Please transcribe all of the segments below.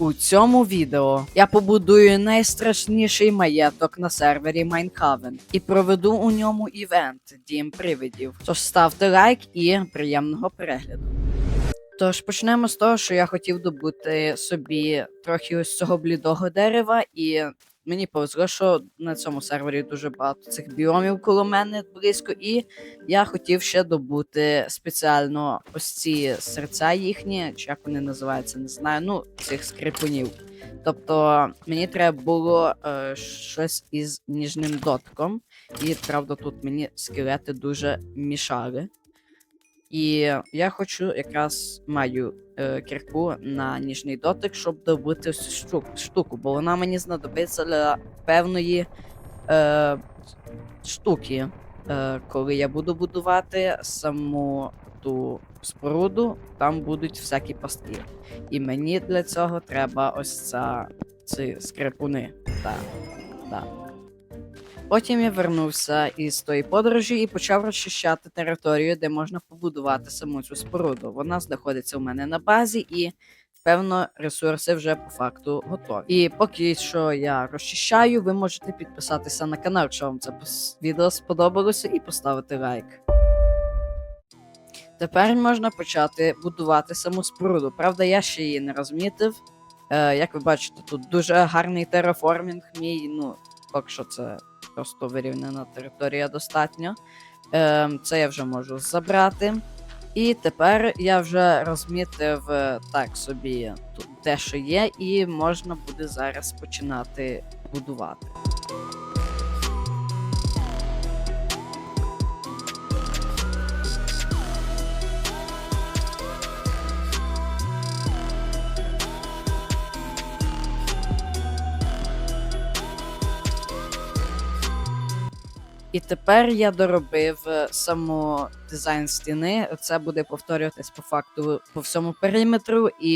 У цьому відео я побудую найстрашніший маєток на сервері Майнхавен і проведу у ньому івент Дім привидів. Тож ставте лайк і приємного перегляду. Тож почнемо з того, що я хотів добути собі трохи ось цього блідого дерева, і мені повезло, що на цьому сервері дуже багато цих біомів коло мене близько, і я хотів ще добути спеціально ось ці серця їхні, чи як вони називаються, не знаю. Ну, цих скрипунів. Тобто мені треба було е, щось із ніжним дотком. І правда, тут мені скелети дуже мішали. І я хочу якраз маю е, кірку на ніжний дотик, щоб цю штук, штуку, бо вона мені знадобиться для певної е, штуки, е, коли я буду будувати саму ту споруду, там будуть всякі пастки. І мені для цього треба ось ця, ці скрипуни. Так, так. Потім я вернувся із тої подорожі і почав розчищати територію, де можна побудувати саму цю споруду. Вона знаходиться у мене на базі, і певно ресурси вже по факту готові. І поки що я розчищаю, ви можете підписатися на канал, якщо вам це відео сподобалося, і поставити лайк. Тепер можна почати будувати саму споруду. Правда, я ще її не розмітив. Е, як ви бачите, тут дуже гарний тераформінг мій. Ну, поки що це просто вирівняна територія достатньо. Е, це я вже можу забрати. І тепер я вже розмітив е, так собі те, що є, і можна буде зараз починати будувати. І тепер я доробив е, саму дизайн стіни. Це буде повторюватись по факту по всьому периметру. І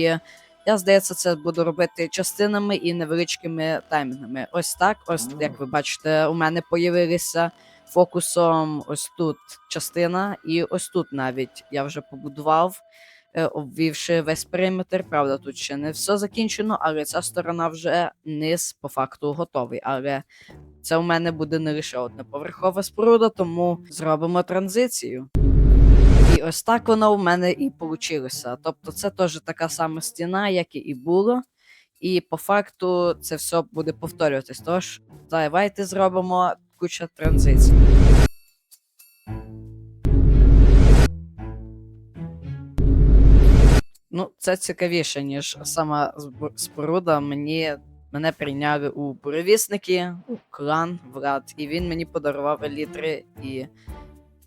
я здається, це буду робити частинами і невеличкими таймінгами. Ось так. Ось як ви бачите, у мене появилися фокусом ось тут частина, і ось тут навіть я вже побудував. Е, Обвівши весь периметр, правда, тут ще не все закінчено, але ця сторона вже низ по факту готовий. Але це у мене буде не лише одноповерхова споруда, тому зробимо транзицію. І ось так воно у мене і вийшло. Тобто, це теж така сама стіна, як і було. І по факту це все буде повторюватись. Тож, давайте зробимо куча транзицій. Ну, це цікавіше, ніж сама споруда. Мені Мене прийняли у буревісники, у клан Влад, і він мені подарував елітри. І.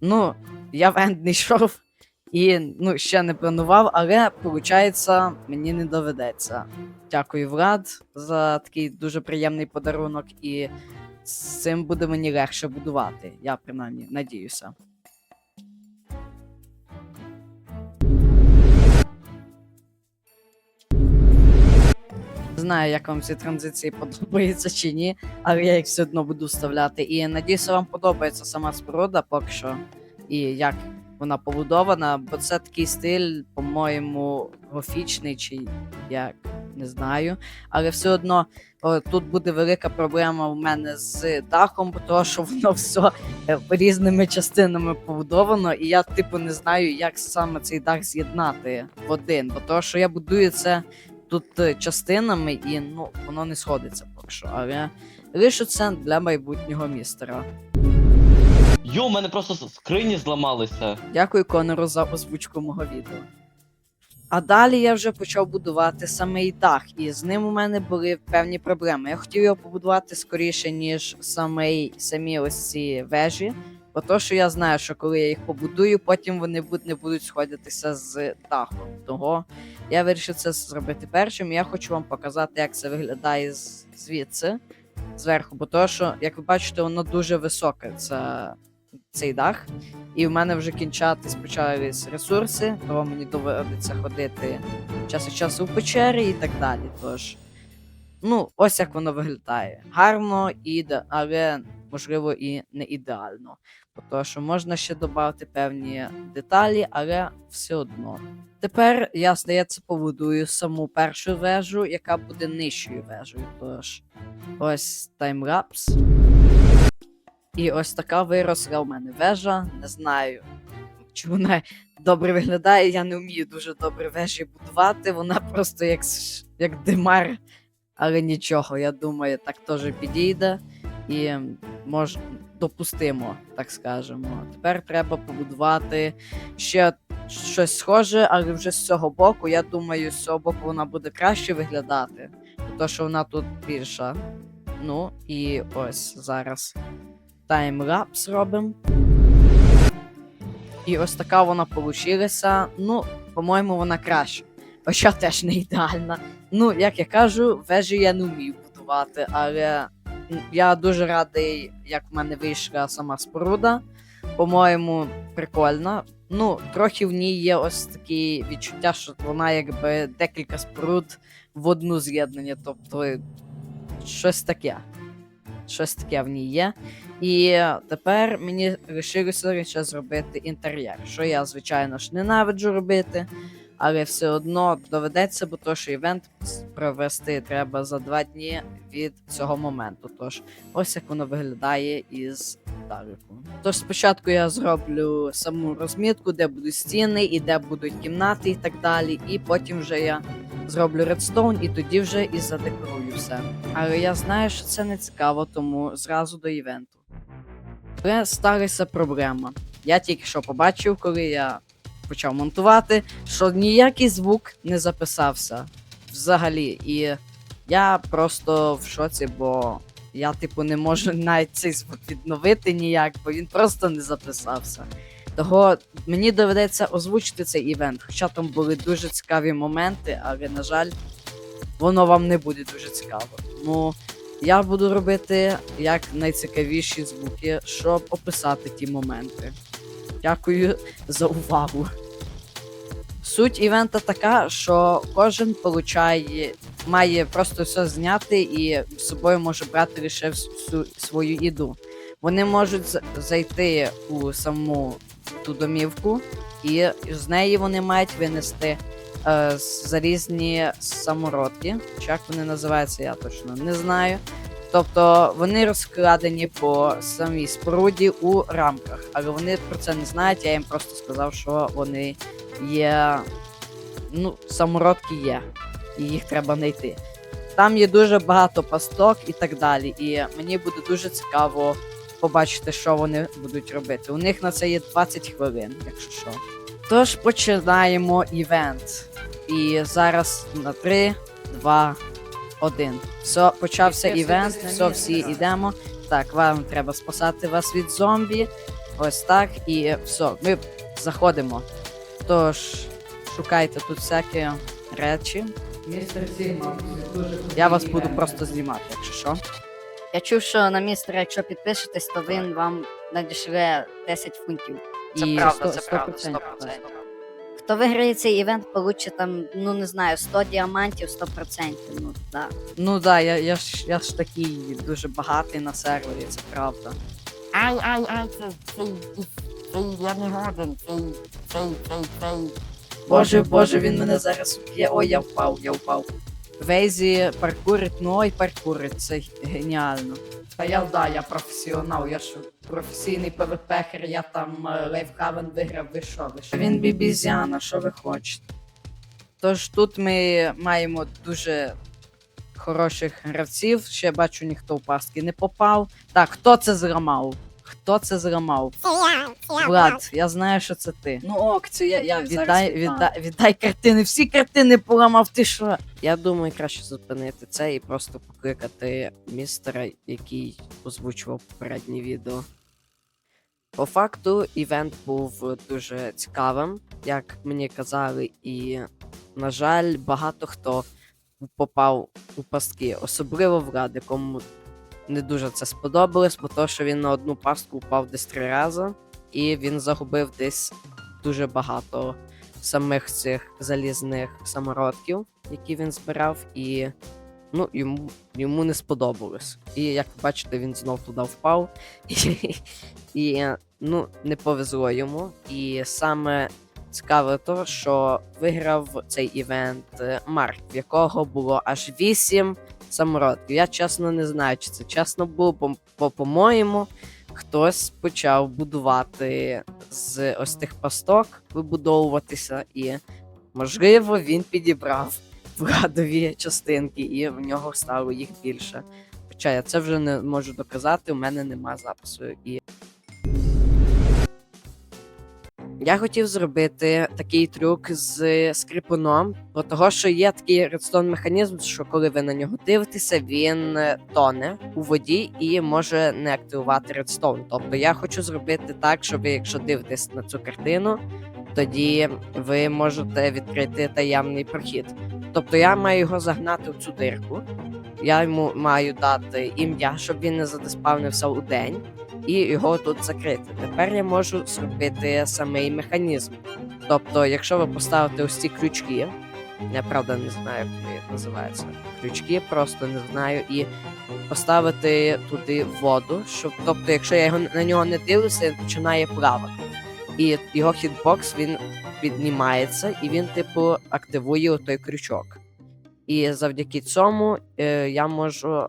Ну, я в енд не йшов і ну, ще не планував, але виходить, мені не доведеться. Дякую, Влад, за такий дуже приємний подарунок, і з цим буде мені легше будувати. Я принаймні надіюся. Знаю, як вам ці транзиції подобаються чи ні, але я їх все одно буду вставляти. І надіюся, вам подобається сама споруда поки що. І як вона побудована, бо це такий стиль, по-моєму, гофічний, чи як не знаю. Але все одно о, тут буде велика проблема у мене з дахом, бо що воно все е, різними частинами побудовано, і я, типу, не знаю, як саме цей дах з'єднати в один. Бо того, що я будую це тут е, частинами, і ну, воно не сходиться поки що. Але лише це для майбутнього містера. Йо, у мене просто скрині зламалися. Дякую Конору за озвучку мого відео. А далі я вже почав будувати самий дах, і з ним у мене були певні проблеми. Я хотів його побудувати скоріше, ніж самий, самі ось ці вежі. Бо то, що я знаю, що коли я їх побудую, потім вони не будуть сходитися з дахом. Того я вирішив це зробити першим. Я хочу вам показати, як це виглядає звідси, зверху. Бо то, що, як ви бачите, воно дуже високе. Це цей дах. І в мене вже кінчатись почались ресурси, того мені доведеться ходити час від часу в печері і так далі. Тож Ну, ось як воно виглядає. Гарно, іде, але можливо і не ідеально. Тому що можна ще додати певні деталі, але все одно. Тепер я, здається, побудую саму першу вежу, яка буде нижчою вежею. Тож, ось таймлапс. І ось така виросла в мене вежа. Не знаю, чи вона добре виглядає. Я не вмію дуже добре вежі будувати. Вона просто як, як димар. Але нічого, я думаю, так теж підійде. І мож, допустимо, так скажемо. Тепер треба побудувати ще щось схоже, але вже з цього боку. Я думаю, з цього боку вона буде краще виглядати, тому що вона тут більша. Ну і ось зараз таймлапс робимо. І ось така вона получилася. Ну, по-моєму, вона краща. Хоча теж не ідеальна. Ну, як я кажу, вежі я не вмію будувати, але я дуже радий, як в мене вийшла сама споруда. По-моєму, прикольна. Ну, трохи в ній є ось такі відчуття, що вона якби декілька споруд в одну з'єднання. Тобто щось таке. Щось таке в ній є. І тепер мені лишилося зробити інтер'єр, що я, звичайно ж, ненавиджу робити, але все одно доведеться, бо то, що івент провести треба за два дні від цього моменту. Тож ось як воно виглядає із Дарику. Тож спочатку я зроблю саму розмітку, де будуть стіни і де будуть кімнати і так далі. І потім вже я зроблю редстоун і тоді вже і задекорую все. Але я знаю, що це не цікаво, тому зразу до івенту. Але сталася проблема. Я тільки що побачив, коли я почав монтувати, що ніякий звук не записався взагалі. І я просто в шоці, бо я, типу, не можу навіть цей звук відновити ніяк, бо він просто не записався. Того мені доведеться озвучити цей івент, хоча там були дуже цікаві моменти, але, на жаль, воно вам не буде дуже цікаво. Тому я буду робити як найцікавіші звуки, щоб описати ті моменти. Дякую за увагу. Суть івента така, що кожен получає, має просто все зняти і з собою може брати лише всю свою їду. Вони можуть зайти у саму ту домівку, і з неї вони мають винести е, залізні самородки. Чи як вони називаються, я точно не знаю. Тобто вони розкладені по самій споруді у рамках, але вони про це не знають. Я їм просто сказав, що вони є. Ну, самородки є, і їх треба знайти. Там є дуже багато пасток і так далі. І мені буде дуже цікаво побачити, що вони будуть робити. У них на це є 20 хвилин, якщо що. Тож починаємо івент. І зараз на 3, 2, 1. Все, почався івент, все, всі йдемо. Так, вам треба спасати вас від зомбі. Ось так. І все, ми заходимо. Тож, шукайте тут всякі речі. Містер Сігма, я вас буду просто знімати, якщо що. Я чув, що на містера, якщо підпишетесь, то він вам надішле 10 фунтів. Це І правда, сто- це сто правда, процентів, 100%. Хто виграє цей івент, получить там, ну не знаю, 100 діамантів, 100%. Ну так. Ну да, я, я, ж, я ж такий дуже багатий на сервері, це правда. Ай, ай, ай, цей, цей, цей, я не годен, цей, цей, цей, цей. Боже, боже, він мене зараз уб'є. Ой, я впав, я впав. Вейзі паркурить, ну ой, паркурить, це геніально. Та я да, я професіонал, я ж професійний ПВПхер, я там лайфхавен виграв, ви що, ви що? Він бібізяна, що ви хочете? Тож тут ми маємо дуже хороших гравців. Ще бачу, ніхто в пастки не попав. Так, хто це зламав? Хто це зламав? Це я, це я, Влад, я знаю, що це ти. Ну ок, це я, я віддай, віддай, віддай картини. Всі картини поламав, ти що? Я думаю, краще зупинити це і просто покликати містера, який озвучував попереднє відео. По факту, івент був дуже цікавим, як мені казали, і, на жаль, багато хто попав у пастки, особливо Влад, якому не дуже це сподобалось, бо то, що він на одну пастку упав десь три рази, і він загубив десь дуже багато самих цих залізних самородків, які він збирав, і ну, йому, йому не сподобалось. І як ви бачите, він знов туди впав. І, ну, не повезло йому. І саме цікаве то, що виграв цей івент Марк, в якого було аж 8 самородків. Я чесно не знаю, чи це чесно було, бо, по-моєму, хтось почав будувати з ось тих пасток, вибудовуватися, і можливо він підібрав вгадові частинки, і в нього стало їх більше. Хоча я це вже не можу доказати, у мене нема запису. І я хотів зробити такий трюк з скрипуном, про того, що є такий редстон механізм, що коли ви на нього дивитеся, він е, тоне у воді і може не активувати редстоун. Тобто я хочу зробити так, щоб якщо дивитесь на цю картину, тоді ви можете відкрити таємний прохід. Тобто я маю його загнати в цю дирку. Я йому маю дати ім'я, щоб він не задиспавнився у день, і його тут закрити. Тепер я можу зробити самий механізм. Тобто, якщо ви поставите ось ці крючки, я правда не знаю, як вони називаються. Крючки, просто не знаю, і поставити туди воду, щоб, тобто, якщо я його на нього не дивлюся, він починає плавати. І його хітбокс він піднімається, і він, типу, активує той крючок. І завдяки цьому е, я можу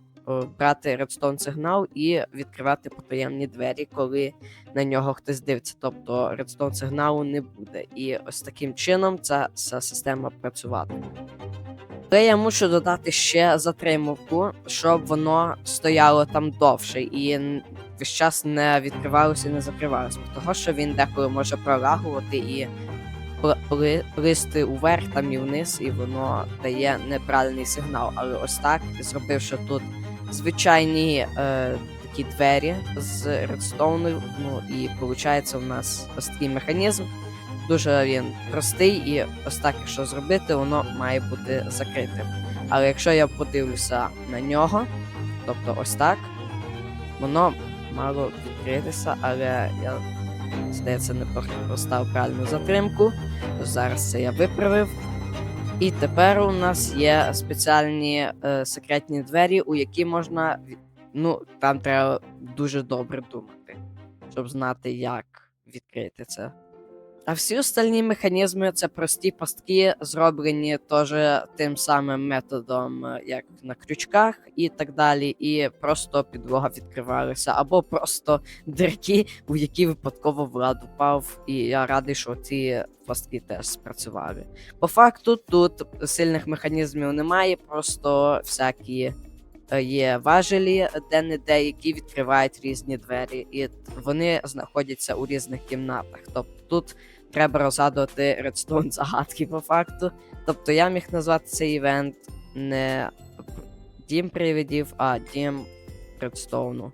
брати редстон сигнал і відкривати потаємні двері, коли на нього хтось дивиться. Тобто редстон сигналу не буде. І ось таким чином ця, ця система працюватиме. Але я мушу додати ще затримавку, щоб воно стояло там довше і весь час не відкривалося і не закривалося. Того, що він деколи може пролагувати і плисти уверх там і вниз, і воно дає неправильний сигнал. Але ось так, зробивши тут звичайні е, такі двері з редстоуну, ну і виходить у нас ось такий механізм. Дуже він простий, і ось так, якщо зробити, воно має бути закритим. Але якщо я подивлюся на нього, тобто ось так, воно мало відкритися, але я здається, не поставив правильну затримку. Зараз це я виправив. І тепер у нас є спеціальні е, секретні двері, у які можна. Ну, там треба дуже добре думати, щоб знати, як відкрити це. А всі остальні механізми це прості пастки, зроблені теж тим самим методом, е, як на крючках і так далі, і просто підлога відкривалася, або просто дирки, у які випадково Влад упав, і я радий, що ці пастки теж спрацювали. По факту тут сильних механізмів немає, просто всякі є важелі де-не-де, які відкривають різні двері, і вони знаходяться у різних кімнатах. Тобто тут треба розгадувати редстоун загадки по факту. Тобто я міг назвати цей івент не Дім привидів, а Дім редстоуну.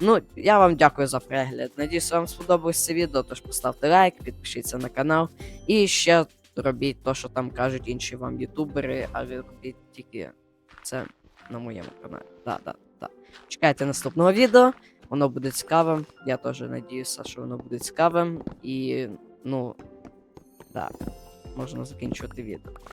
Ну, я вам дякую за перегляд. Надіюсь, вам сподобалось це відео, тож поставте лайк, підпишіться на канал. І ще робіть то, що там кажуть інші вам ютубери, а ви робіть тільки це на моєму каналі. Да, да, да. Чекайте наступного відео, воно буде цікавим. Я теж надіюся, що воно буде цікавим. І, ну, да, можна закінчувати відео.